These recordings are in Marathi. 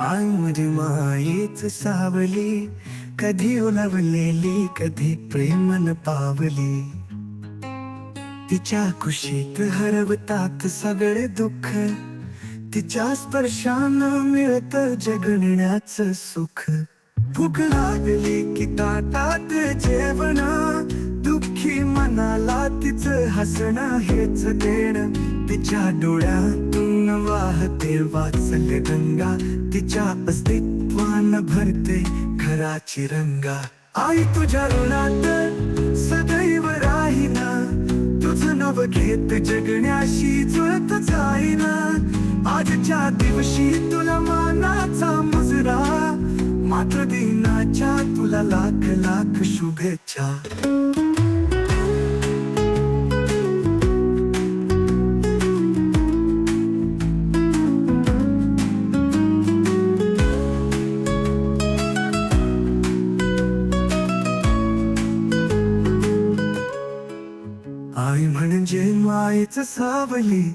आईमध्ये मायेच सावली कधी ओलावलेली कधी प्रेमन पावली. तिच्या कुशीत हरवतात सगळे दुःख तिच्या स्पर्शानं मिळत जगण्याच सुख. भूक लागली की ताटात जेवण दुःखी मनाला तिचं हसणं हेच देणं. तिच्या डोळ्यात वाहते वाचल गंगा तिच्या अस्तित्वान भरते घराची रंगा. आई तुझ्या ऋणात सदैव राहीना. तुझं नव घेत जगण्याशी जुळत जाईना. आजच्या दिवशी तुला मानाचा मुजरा. मात्र दिनाच्या तुला लाख लाख शुभेच्छा. आई म्हणजे मायेच सावली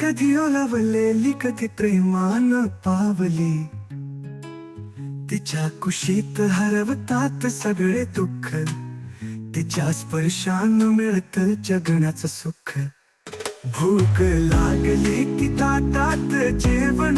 कधी ओलावलेली कधी प्रेमान पावली. तिच्या कुशीत हरवतात सगळे दुःख तिच्या स्पर्शान मिळत जगण्याचं सुख. भूक लागली की ताटात जेवण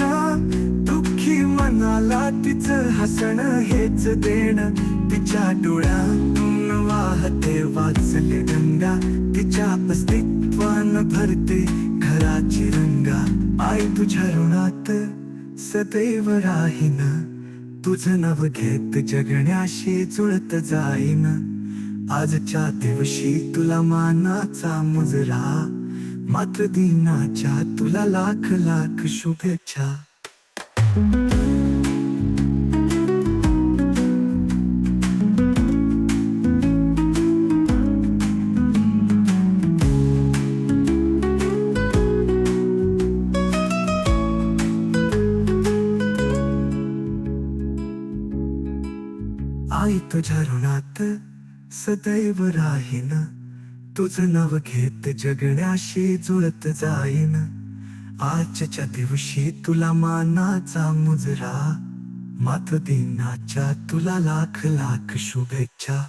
दुःखी मनाला तिचं हसण हेच देणं. तिच्या डोळ्यातून वाहते वाचले गंगा तिच्या अस्तित्वान भरते घराची रंगा. आई तुझ्या ऋणात सदैव राहीन. तुझं नव घेत जगण्याशी जुळत जाईन. आजच्या दिवशी तुला मानाचा मुजरा. मात्र दिनाच्या तुला लाख लाख शुभेच्छा. आई तुझ्या ऋणात सदैव राहीन. तुझं नव घेत जगण्याशी जुळत जाईन. आजच्या दिवशी तुला मानाचा मुजरा. मात दिनाच्या तुला लाख लाख शुभेच्छा.